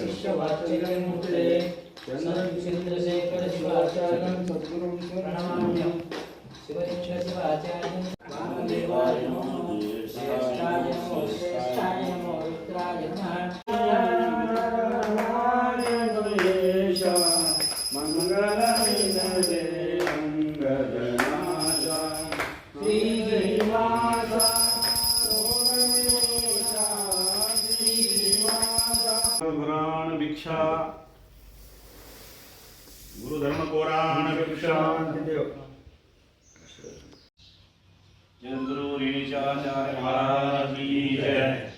शिष्यवाचकमूर्तये शिवाचार्य गुराण भिक्षा गुरुधर्म कोराण भिक्षा जगद्गुरु रेणुचाचार्य महाराज की जय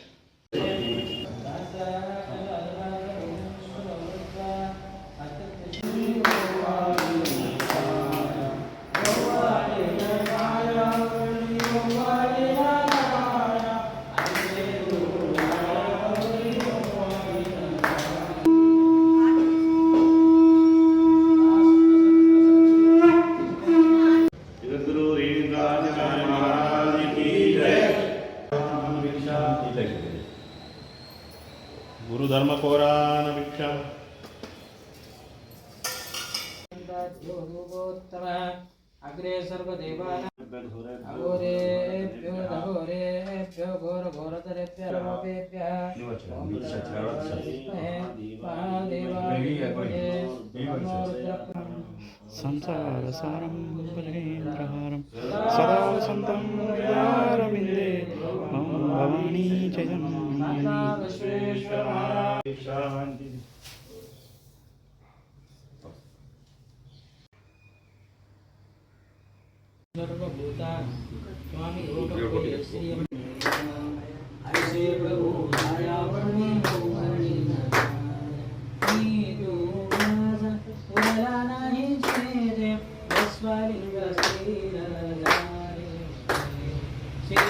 గురుధర్మకోరాన భిక్ష అగ్రే సర్వదేవాభ్యో ఘోర ఘోరతరేభ్య రమేభ్య సంసార సారం బలేంద్రహారం సదా సంతం భవానీ జయం શાંતિ સ્વામી શ્રી પ્રભુ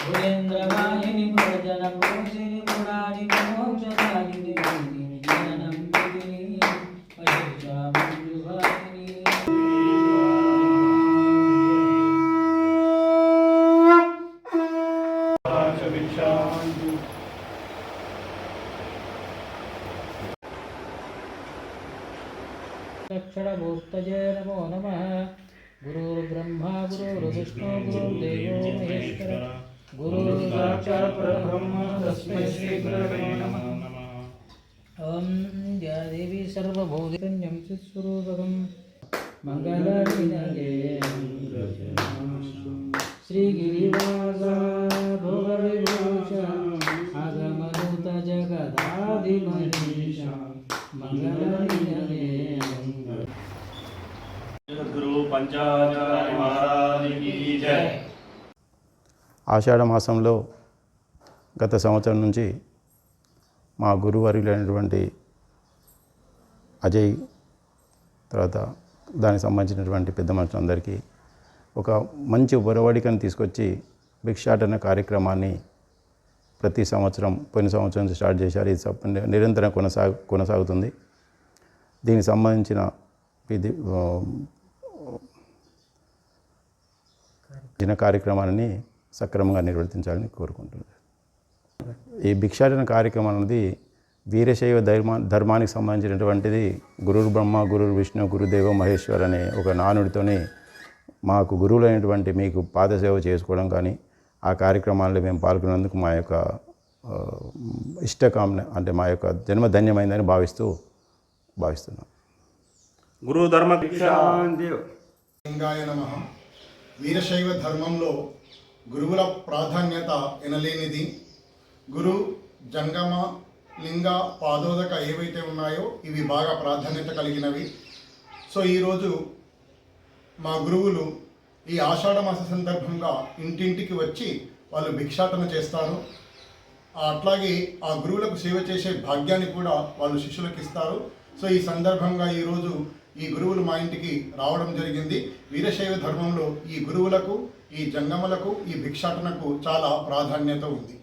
भुवेन्द्रवाहिनि भोजनं नमो नमः गुरुर्ब्रह्मा गुरुर्विष्णु गुरुर्देवो महेश्वर। गुरुर्साक्षात् परब्रह्म तस्मै श्रीगुरवे नमः। ॐ या देवी चित्स्वरूपकं मङ्गलविनये श्रीगिरिवास भुवविभूष आगमनुत जगदादिमनीष ఆషాఢ మాసంలో గత సంవత్సరం నుంచి మా గురువర్యులైనటువంటి అజయ్ తర్వాత దానికి సంబంధించినటువంటి పెద్ద మనుషులందరికీ ఒక మంచి ఒరవడికను తీసుకొచ్చి భిక్షాటన కార్యక్రమాన్ని ప్రతి సంవత్సరం పోయిన సంవత్సరం నుంచి స్టార్ట్ చేశారు. ఇది నిరంతరం కొనసాగు కొనసాగుతుంది. దీనికి సంబంధించిన ఇది దిన కార్యక్రమాన్ని సక్రమంగా నిర్వర్తించాలని కోరుకుంటున్నాను. ఈ భిక్షాటన కార్యక్రమం అనేది వీరశైవ ధర్మా ధర్మానికి సంబంధించినటువంటిది గురుర్ బ్రహ్మ గురుర్ విష్ణు గురుదేవ మహేశ్వర్ అనే ఒక నానుడితోని మాకు గురువులైనటువంటి మీకు పాదసేవ చేసుకోవడం కానీ ఆ కార్యక్రమాల్లో మేము పాల్గొన్నందుకు మా యొక్క ఇష్టకామన అంటే మా యొక్క జన్మ ధన్యమైందని భావిస్తూ భావిస్తున్నాం. లింగాయ నమ. వీరశైవ ధర్మంలో గురువుల ప్రాధాన్యత ఎనలేనిది. గురు జంగమ లింగ పాదోదక ఏవైతే ఉన్నాయో ఇవి బాగా ప్రాధాన్యత కలిగినవి. సో ఈరోజు మా గురువులు ఈ ఆషాఢ మాస సందర్భంగా ఇంటింటికి వచ్చి వాళ్ళు భిక్షాటన చేస్తారు. అట్లాగే ఆ గురువులకు సేవ చేసే భాగ్యాన్ని కూడా వాళ్ళు శిష్యులకు ఇస్తారు. సో ఈ సందర్భంగా ఈరోజు ఈ గురువులు మా ఇంటికి రావడం జరిగింది. వీరశైవ ధర్మంలో ఈ గురువులకు ఈ జంగములకు ఈ భిక్షాటనకు చాలా ప్రాధాన్యత ఉంది.